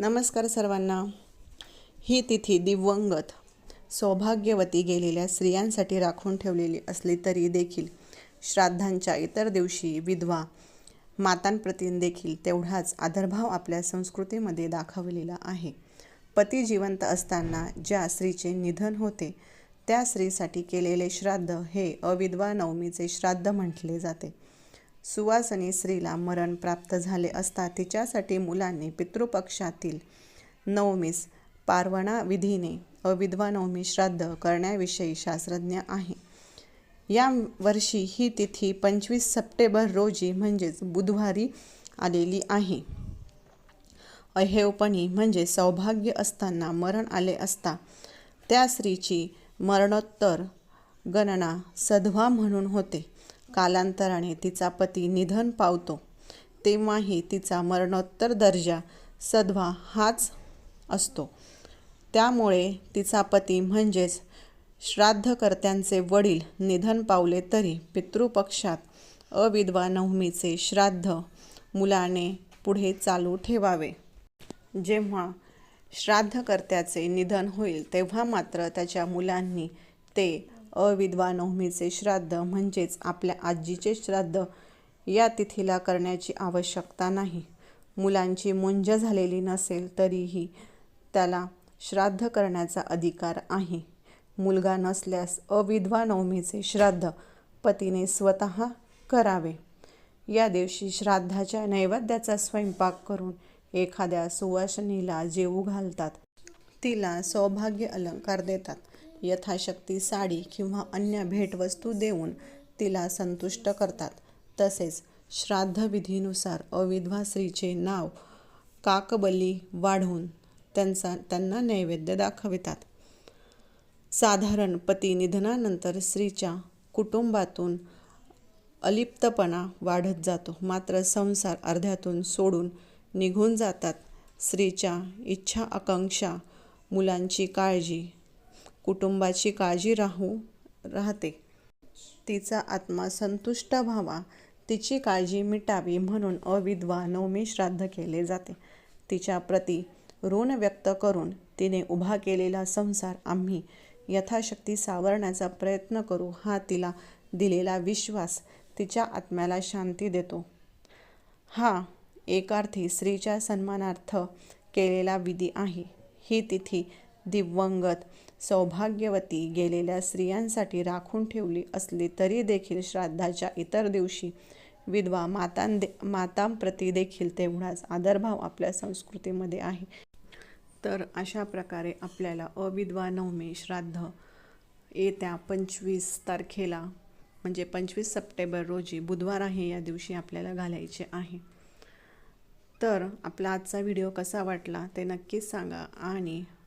नमस्कार सर्वांना. ही तिथी दिवंगत सौभाग्यवती गेलेल्या स्त्रियांसाठी राखून ठेवलेली असली तरी देखील श्राद्धांच्या इतर दिवशी विधवा मातांप्रती देखील तेवढाच आदरभाव आपल्या संस्कृतीमध्ये दाखवलेला आहे. पती जिवंत असताना ज्या स्त्रीचे निधन होते त्या स्त्रीसाठी केलेले श्राद्ध हे अविधवा नवमीचे श्राद्ध म्हटले जाते. सुवासनी स्त्रीला मरण प्राप्त झाले असता तिच्यासाठी मुलांनी पितृपक्षातील नवमीस पारवणा विधीने अविधवा नवमी श्राद्ध करण्याविषयी शास्त्रज्ञ आहे. या वर्षी ही तिथी पंचवीस सप्टेंबर रोजी म्हणजेच बुधवारी आलेली आहे. अहेवपणी म्हणजे सौभाग्य असताना मरण आले असता त्या स्त्रीची मरणोत्तर गणना सधवा म्हणून होते. कालांतराने तिचा पती निधन पावतो तेव्हाही तिचा मरणोत्तर दर्जा सधवा हाच असतो. त्यामुळे तिचा पती म्हणजेच श्राद्धकर्त्यांचे वडील निधन पावले तरी पितृपक्षात अविधवा नवमीचे श्राद्ध मुलाने पुढे चालू ठेवावे. जेव्हा श्राद्धकर्त्याचे निधन होईल तेव्हा मात्र त्याच्या मुलांनी ते अविधवा नवमीचे श्राद्ध म्हणजेच आपल्या आजीचे श्राद्ध या तिथीला करण्याची आवश्यकता नाही. मुलांची मुंज झालेली नसेल तरीही त्याला श्राद्ध करण्याचा अधिकार आहे. मुलगा नसल्यास अविधवा नवमीचे श्राद्ध पतीने स्वतः करावे. या दिवशी श्राद्धाच्या नैवेद्याचा स्वयंपाक करून एखाद्या सुवासिनीला जेवू घालतात. तिला सौभाग्य अलंकार देतात. यथाशक्ती साडी किंवा अन्य भेटवस्तू देऊन तिला संतुष्ट करतात. तसेच श्राद्धविधीनुसार अविधवा स्त्रीचे नाव काकबली वाढवून त्यांचा त्यांना नैवेद्य दाखवितात. साधारण पती निधनानंतर स्त्रीच्या कुटुंबातून अलिप्तपणा वाढत जातो. मात्र संसार अर्ध्यातून सोडून निघून जातात. स्त्रीच्या इच्छा आकांक्षा मुलांची काळजी कुटुंबाची काळजी राहू राहते. तिचा आत्मा संतुष्ट व्हावा तिची काळजी मिटावी म्हणून अविधवा नवमी श्राद्ध केले जाते. तिच्या प्रती ऋण व्यक्त करून तिने उभा केलेला संसार आम्ही यथाशक्ती सावरण्याचा प्रयत्न करू हा तिला दिलेला विश्वास तिच्या आत्म्याला शांती देतो. हा एकार्थी स्त्रीच्या सन्मानार्थ केलेला विधी आहे. ही तिथी दिवंगत. सौभाग्यवती गेलेल्या स्त्रियांसाठी राखून ठेवली असली तरी देखील श्राद्धाच्या इतर दिवशी विधवा मातांदे मातांप्रती देखील तेवढाच आदरभाव आपल्या संस्कृतीमध्ये आहे. तर अशा प्रकारे आपल्याला अविधवा नवमी श्राद्ध येत्या पंचवीस तारखेला म्हणजे पंचवीस सप्टेंबर रोजी बुधवार आहे या दिवशी आपल्याला घालायचे आहे. तर आपला आजचा व्हिडिओ कसा वाटला ते नक्कीच सांगा आणि